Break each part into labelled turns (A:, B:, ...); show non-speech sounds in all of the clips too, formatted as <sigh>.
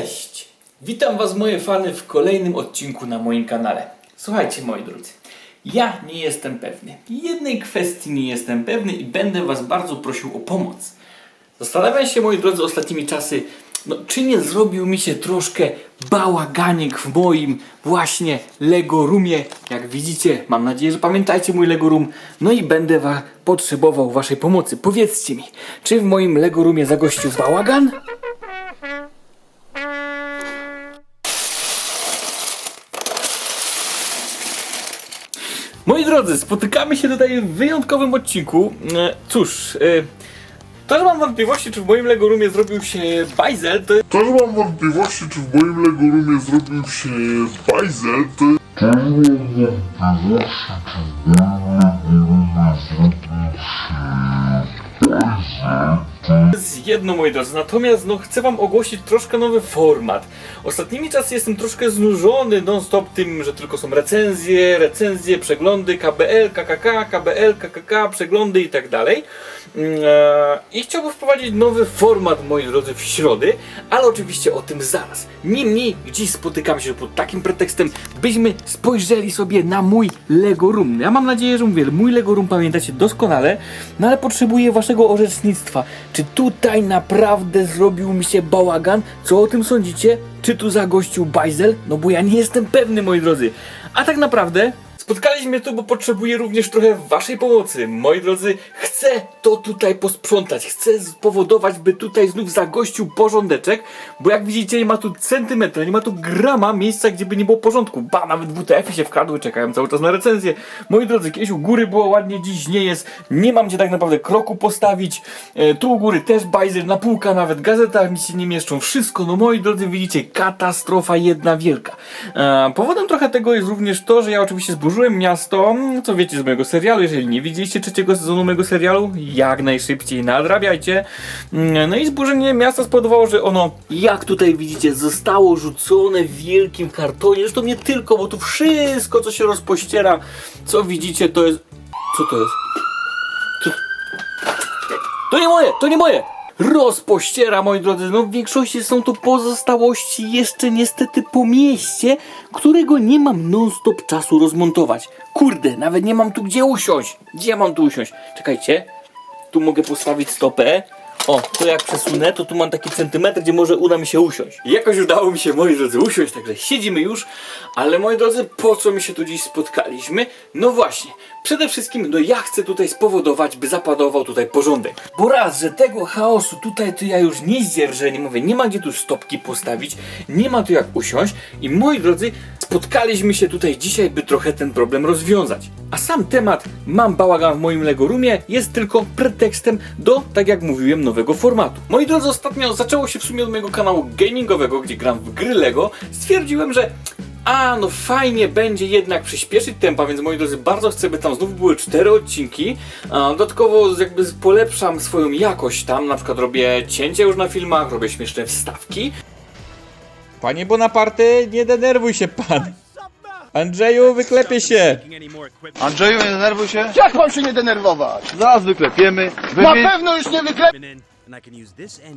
A: Cześć! Witam Was moje fany w kolejnym odcinku na moim kanale. Słuchajcie moi drodzy, ja nie jestem pewny. Jednej kwestii nie jestem pewny i będę Was bardzo prosił o pomoc. Zastanawiam się moi drodzy ostatnimi czasy, no, czy nie zrobił mi się troszkę bałaganiek w moim właśnie Lego Roomie. Jak widzicie, mam nadzieję, że pamiętajcie mój Lego Room. No i będę wa- potrzebował Waszej pomocy. Powiedzcie mi, czy w moim Lego Roomie zagościł bałagan? Drodzy, spotykamy się tutaj w wyjątkowym odcinku. E, Cóż, e, to, że mam wątpliwości, czy w moim Lego Roomie zrobił się bajzel, to
B: To, że mam wątpliwości, czy w moim Lego Roomie zrobił się bajzel, to
A: jest jedno, moi drodzy. Natomiast no, chcę wam ogłosić troszkę nowy format. Ostatnimi czasy jestem troszkę znużony non-stop tym, że tylko są recenzje, recenzje, przeglądy, KBL, KKK, KBL, KKK, przeglądy i tak dalej. Mm, e, I chciałbym wprowadzić nowy format, moi drodzy, w środy, ale oczywiście o tym zaraz. Niemniej, dziś spotykamy się pod takim pretekstem, byśmy spojrzeli sobie na mój Lego Room. Ja mam nadzieję, że mówię, mój Lego Room pamiętacie doskonale, no ale potrzebuję waszego orzecznictwa. Czy tutaj naprawdę zrobił mi się bałagan? Co o tym sądzicie? Czy tu zagościł bajzel? No bo ja nie jestem pewny, moi drodzy. A tak naprawdę Spotkaliśmy tu, bo potrzebuję również trochę waszej pomocy. Moi drodzy, chcę to tutaj posprzątać. Chcę spowodować, by tutaj znów zagościł porządeczek, bo jak widzicie, nie ma tu centymetra, nie ma tu grama miejsca, gdzie by nie było porządku. Ba, nawet WTF-y się wkradły, czekają cały czas na recenzję. Moi drodzy, kiedyś u góry było ładnie, dziś nie jest. Nie mam gdzie tak naprawdę kroku postawić. E, tu u góry też bajzer, na półka nawet, gazeta mi się nie mieszczą. Wszystko, no moi drodzy, widzicie, katastrofa jedna wielka. E, powodem trochę tego jest również to, że ja oczywiście zburzyłem miasto, co wiecie z mojego serialu. Jeżeli nie widzieliście trzeciego sezonu mojego serialu, jak najszybciej nadrabiajcie. Mm, No i zburzenie miasta spowodowało, że ono, jak tutaj widzicie, zostało rzucone w wielkim kartonie. Zresztą nie tylko, bo tu wszystko, co się rozpościera, co widzicie, to jest... Co to jest? To nie moje, to nie moje! Rozpościera, moi drodzy, no w większości są to pozostałości jeszcze niestety po mieście, którego nie mam non-stop czasu rozmontować. Kurde, nawet nie mam tu gdzie usiąść. Gdzie mam tu usiąść? Czekajcie, tu mogę postawić stopę. O, to jak przesunę, to tu mam taki centymetr, gdzie może uda mi się usiąść. Jakoś udało mi się, moi drodzy, usiąść, także siedzimy już. Ale moi drodzy, po co my się tu dziś spotkaliśmy? No właśnie, przede wszystkim, no ja chcę tutaj spowodować, by zapanował tutaj porządek. Bo raz, że tego chaosu tutaj to ja już nie zdzierżę, nie mówię, nie ma gdzie tu stopki postawić, nie ma tu jak usiąść. I moi drodzy, spotkaliśmy się tutaj dzisiaj, by trochę ten problem rozwiązać. A sam temat Mam bałagan w moim Lego Roomie jest tylko pretekstem do, tak jak mówiłem, nowego formatu. Moi drodzy, ostatnio zaczęło się w sumie od mojego kanału gamingowego, gdzie gram w gry Lego. Stwierdziłem, że a, no fajnie będzie jednak przyspieszyć tempa, więc moi drodzy, bardzo chcę, by tam znów były cztery odcinki. Dodatkowo jakby polepszam swoją jakość tam, na przykład robię cięcia już na filmach, robię śmieszne wstawki.
C: Panie Bonaparte, nie denerwuj się pan. Andrzeju, wyklepie się.
D: Andrzeju, nie denerwuj się.
E: Jak mam się nie denerwować?
D: Zaraz wyklepiemy.
E: Na pewno już nie wyklepię.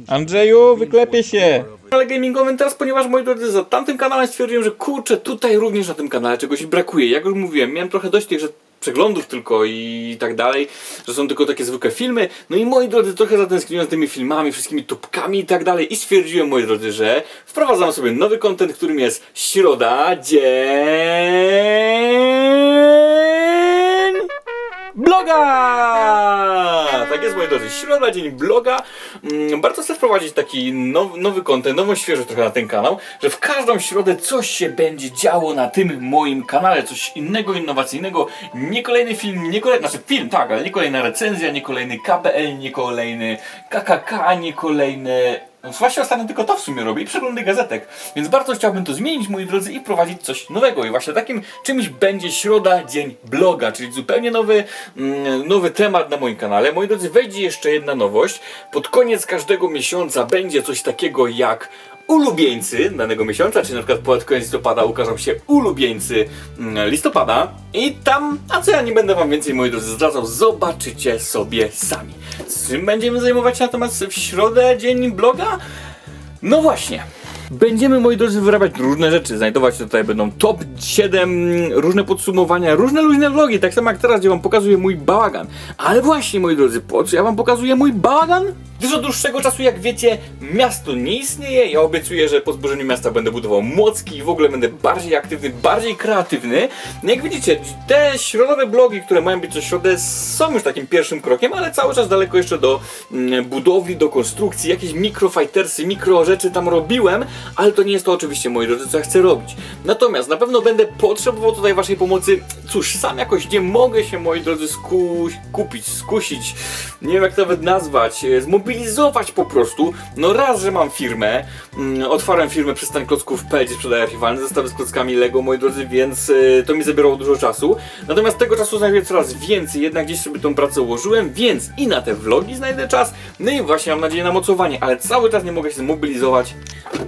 C: Andrzeju, wyklepie się.
A: Ale gamingowym teraz, ponieważ moi drodzy, za tamtym kanałem stwierdziłem, że kurczę, tutaj również na tym kanale czegoś brakuje. Jak już mówiłem, miałem trochę dość tych że przeglądów tylko i tak dalej, że są tylko takie zwykłe filmy. No i moi drodzy, trochę zatęskniłem za tymi filmami, wszystkimi topkami i tak dalej i stwierdziłem, moi drodzy, że wprowadzam sobie nowy content, którym jest środa, dzień... Bloga! Tak jest, moi drodzy, środa, dzień bloga. Mm, Bardzo chcę wprowadzić taki nowy, content, nową świeżość trochę na ten kanał, że w każdą środę coś się będzie działo na tym moim kanale, coś innego, innowacyjnego. Nie kolejny film, nie kolejny, znaczy film, tak, ale nie kolejna recenzja, nie kolejny KBL, nie kolejny KKK, nie kolejny... No właśnie ostatnio tylko to w sumie robię i przeglądy gazetek. Więc bardzo chciałbym to zmienić, moi drodzy, i wprowadzić coś nowego. I właśnie takim czymś będzie środa, dzień bloga, czyli zupełnie nowy, mm, nowy temat na moim kanale. Moi drodzy, wejdzie jeszcze jedna nowość. Pod koniec każdego miesiąca będzie coś takiego jak ulubieńcy danego miesiąca, czyli na przykład pod koniec listopada ukażą się ulubieńcy mm, listopada i tam, a co ja nie będę wam więcej moi drodzy zdradzał, zobaczycie sobie sami. Czym będziemy zajmować się natomiast w środę, dzień bloga? No właśnie. Będziemy, moi drodzy, wyrabiać różne rzeczy. Znajdować się tutaj będą top 7, różne podsumowania, różne luźne vlogi, tak samo jak teraz, gdzie wam pokazuję mój bałagan. Ale właśnie, moi drodzy, po co ja wam pokazuję mój bałagan? Gdyż od dłuższego czasu, jak wiecie, miasto nie istnieje. Ja obiecuję, że po zburzeniu miasta będę budował mocki i w ogóle będę bardziej aktywny, bardziej kreatywny. No jak widzicie, te środowe blogi, które mają być co środę, są już takim pierwszym krokiem, ale cały czas daleko jeszcze do mm, budowli, do konstrukcji. Jakieś mikrofightersy, mikro rzeczy tam robiłem, ale to nie jest to oczywiście, moi drodzy, co ja chcę robić. Natomiast na pewno będę potrzebował tutaj waszej pomocy. Cóż, sam jakoś nie mogę się, moi drodzy, skuś, kupić, skusić, nie wiem jak to nawet nazwać, e, zmobilizować po prostu. No raz, że mam firmę, mm, otwarłem firmę Przystań Klocków P, gdzie sprzedaję archiwalne zestawy z klockami Lego, moi drodzy, więc e, to mi zabierało dużo czasu. Natomiast tego czasu znajduję coraz więcej, jednak gdzieś sobie tą pracę ułożyłem, więc i na te vlogi znajdę czas, no i właśnie mam nadzieję na mocowanie, ale cały czas nie mogę się zmobilizować,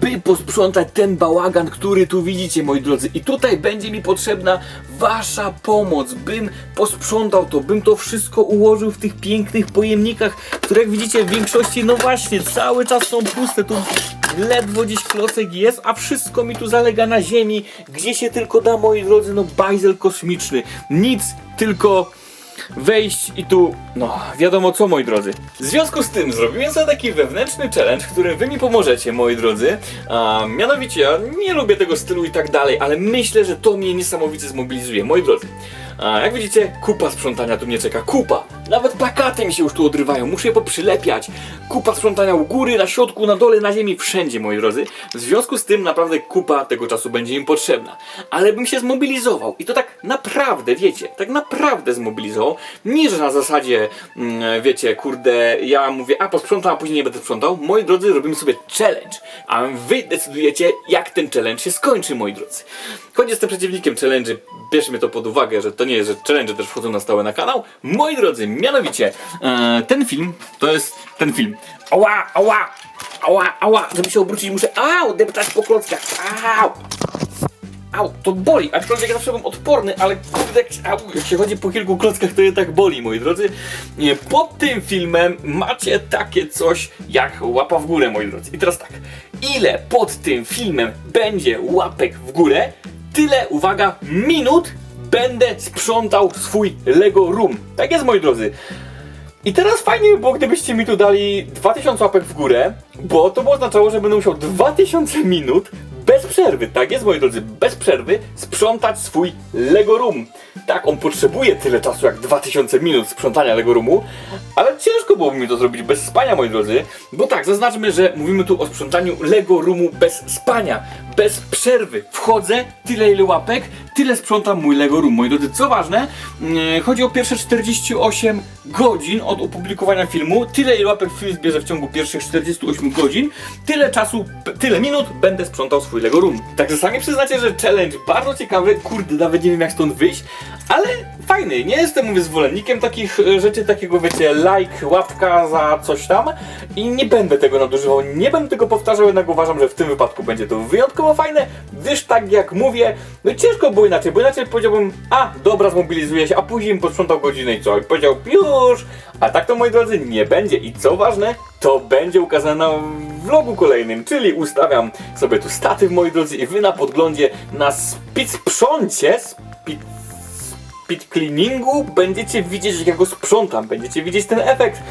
A: by posprzątać ten bałagan, który tu widzicie, moi drodzy. I tutaj będzie mi potrzebna wasza pomoc, bym posprzątał to, bym to wszystko ułożył w tych pięknych pojemnikach, które jak widzicie w większości, no właśnie, cały czas są puste, tu ledwo gdzieś klocek jest, a wszystko mi tu zalega na ziemi, gdzie się tylko da, moi drodzy, no bajzel kosmiczny, nic, tylko wejść i tu, no wiadomo co moi drodzy. W związku z tym zrobiłem sobie taki wewnętrzny challenge, w którym wy mi pomożecie moi drodzy. A, mianowicie ja nie lubię tego stylu i tak dalej, ale myślę, że to mnie niesamowicie zmobilizuje, moi drodzy. A, jak widzicie, kupa sprzątania tu mnie czeka, kupa. Nawet plakaty mi się już tu odrywają, muszę je poprzylepiać. Kupa sprzątania u góry, na środku, na dole, na ziemi, wszędzie moi drodzy. W związku z tym naprawdę kupa tego czasu będzie im potrzebna. Ale bym się zmobilizował i to tak naprawdę, wiecie, tak naprawdę zmobilizował. Nie, że na zasadzie, mm, wiecie, kurde, ja mówię, a posprzątam, a później nie będę sprzątał. Moi drodzy, robimy sobie challenge, a wy decydujecie, jak ten challenge się skończy, moi drodzy. Choć jestem przeciwnikiem challenge'y, bierzmy to pod uwagę, że to nie jest, że challenge też wchodzą na stałe na kanał. Moi drodzy, mianowicie, e, ten film, to jest ten film. Ała, ała, ała, ała, żeby się obrócić muszę, au, deptać po klockach, au. Au, to boli, aczkolwiek ja zawsze byłem odporny, ale kurde, au, jak się chodzi po kilku klockach, to je tak boli, moi drodzy. Nie, Pod tym filmem macie takie coś jak łapa w górę, moi drodzy. I teraz tak, ile pod tym filmem będzie łapek w górę, tyle, uwaga, minut będę sprzątał swój Lego Room. Tak jest, moi drodzy. I teraz fajnie by było, gdybyście mi tu dali 2000 łapek w górę, bo to by oznaczało, że będę musiał 2000 minut bez przerwy, tak jest moi drodzy, bez przerwy sprzątać swój Lego Room. Tak, on potrzebuje tyle czasu jak 2000 minut sprzątania Lego Roomu, ale ciężko byłoby mi to zrobić bez spania, moi drodzy, bo tak, zaznaczmy, że mówimy tu o sprzątaniu Lego Roomu bez spania, bez przerwy. Wchodzę, tyle ile łapek, tyle sprzątam mój Lego Room. Moi drodzy, co ważne, mm, chodzi o pierwsze 48 godzin od opublikowania filmu, tyle ile łapek film zbierze w ciągu pierwszych 48 godzin, tyle czasu, tyle minut będę sprzątał swój Lego Room. Także sami przyznacie, że challenge bardzo ciekawy, kurde, nawet nie wiem jak stąd wyjść, ale fajny. Nie jestem mówię zwolennikiem takich e, rzeczy, takiego wiecie, like, łapka za coś tam i nie będę tego nadużywał, nie będę tego powtarzał, jednak uważam, że w tym wypadku będzie to wyjątkowo fajne, gdyż tak jak mówię, no ciężko było inaczej, bo inaczej powiedziałbym, a dobra, zmobilizuję się, a później bym posprzątał godzinę i co? I powiedział, już, a tak to moi drodzy nie będzie i co ważne, to będzie ukazane na vlogu kolejnym, czyli ustawiam sobie tu statyw moi drodzy i wy na podglądzie na speed sprzącie, speed cleaningu będziecie widzieć, jak ja go sprzątam, będziecie widzieć ten efekt.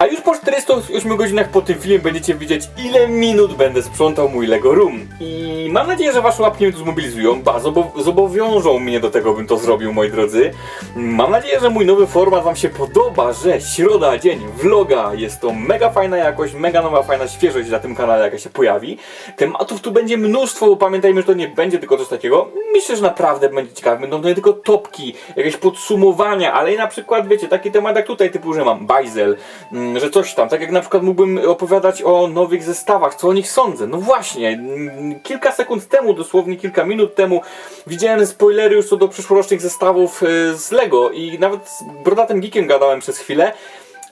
A: A już po 48 godzinach po tym filmie będziecie widzieć, ile minut będę sprzątał mój Lego Room. I mam nadzieję, że wasze łapki mnie tu zmobilizują, ba, zobo- zobowiążą mnie do tego, bym to zrobił, moi drodzy. Mam nadzieję, że mój nowy format wam się podoba, że środa, dzień vloga, jest to mega fajna jakość, mega nowa, fajna świeżość na tym kanale, jaka się pojawi. Tematów tu będzie mnóstwo, pamiętajmy, że to nie będzie tylko coś takiego. Myślę, że naprawdę będzie ciekawe. Będą to nie tylko topki, jakieś podsumowania, ale i na przykład, wiecie, taki temat jak tutaj, typu, że mam bajzel, mm, że coś tam. Tak jak na przykład mógłbym opowiadać o nowych zestawach, co o nich sądzę. No właśnie, mm, kilka sekund temu, dosłownie kilka minut temu, widziałem spoilery już co do przyszłorocznych zestawów y, z Lego i nawet z Brodatym Geekiem gadałem przez chwilę.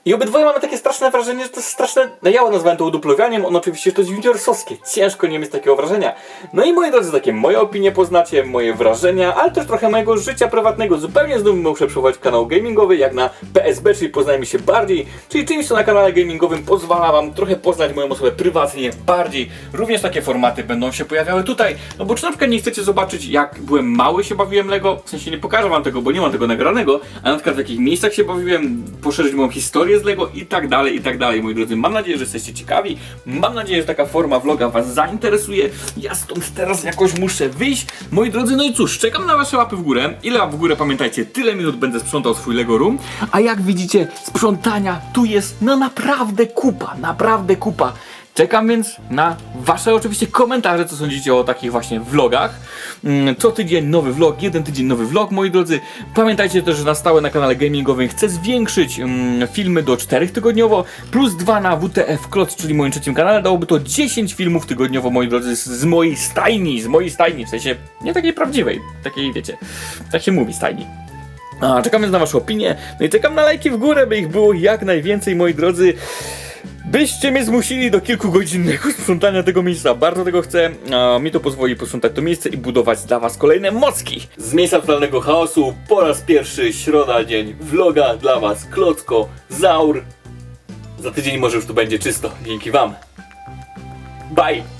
A: I obydwoje mamy takie straszne wrażenie, że to jest straszne, no ja nazwałem to uduplowianiem, on oczywiście to jest juniorsowskie, ciężko nie mieć takiego wrażenia. No i moi drodzy, takie moje opinie poznacie, moje wrażenia, ale też trochę mojego życia prywatnego. Zupełnie znów muszę przeprowadzić kanał gamingowy, jak na PSB, czyli poznajmy się bardziej, czyli czymś, co na kanale gamingowym pozwala wam trochę poznać moją osobę prywatnie bardziej. Również takie formaty będą się pojawiały tutaj, no bo czy na przykład nie chcecie zobaczyć, jak byłem mały się bawiłem Lego, w sensie nie pokażę wam tego, bo nie mam tego nagranego, a na przykład w jakich miejscach się bawiłem, poszerzyć moją historię z Lego i tak dalej, i tak dalej, moi drodzy. Mam nadzieję, że jesteście ciekawi, mam nadzieję, że taka forma vloga was zainteresuje. Ja stąd teraz jakoś muszę wyjść, moi drodzy, no i cóż, czekam na wasze łapy w górę. Ile w górę, pamiętajcie, tyle minut będę sprzątał swój Lego Room, a jak widzicie, sprzątania tu jest no naprawdę kupa, naprawdę kupa. Czekam więc na wasze oczywiście komentarze, co sądzicie o takich właśnie vlogach. Mm, Co tydzień nowy vlog, jeden tydzień nowy vlog, moi drodzy. Pamiętajcie też, że na stałe na kanale gamingowym chcę zwiększyć mm, filmy do 4 tygodniowo, plus 2 na WTF Klotz, czyli moim trzecim kanale. Dałoby to 10 filmów tygodniowo, moi drodzy, z, z mojej stajni, z mojej stajni, w sensie nie takiej prawdziwej, takiej wiecie, tak się mówi stajni. A, czekam więc na Wasze opinie, no i czekam na lajki w górę, by ich było jak najwięcej, moi drodzy. Byście mnie zmusili do kilkugodzinnego <laughs> sprzątania tego miejsca. Bardzo tego chcę. A mi to pozwoli posprzątać to miejsce i budować dla was kolejne mocki. Z miejsca totalnego chaosu po raz pierwszy środa dzień vloga dla was Klocko, Zaur. Za tydzień może już tu będzie czysto. Dzięki wam. Bye!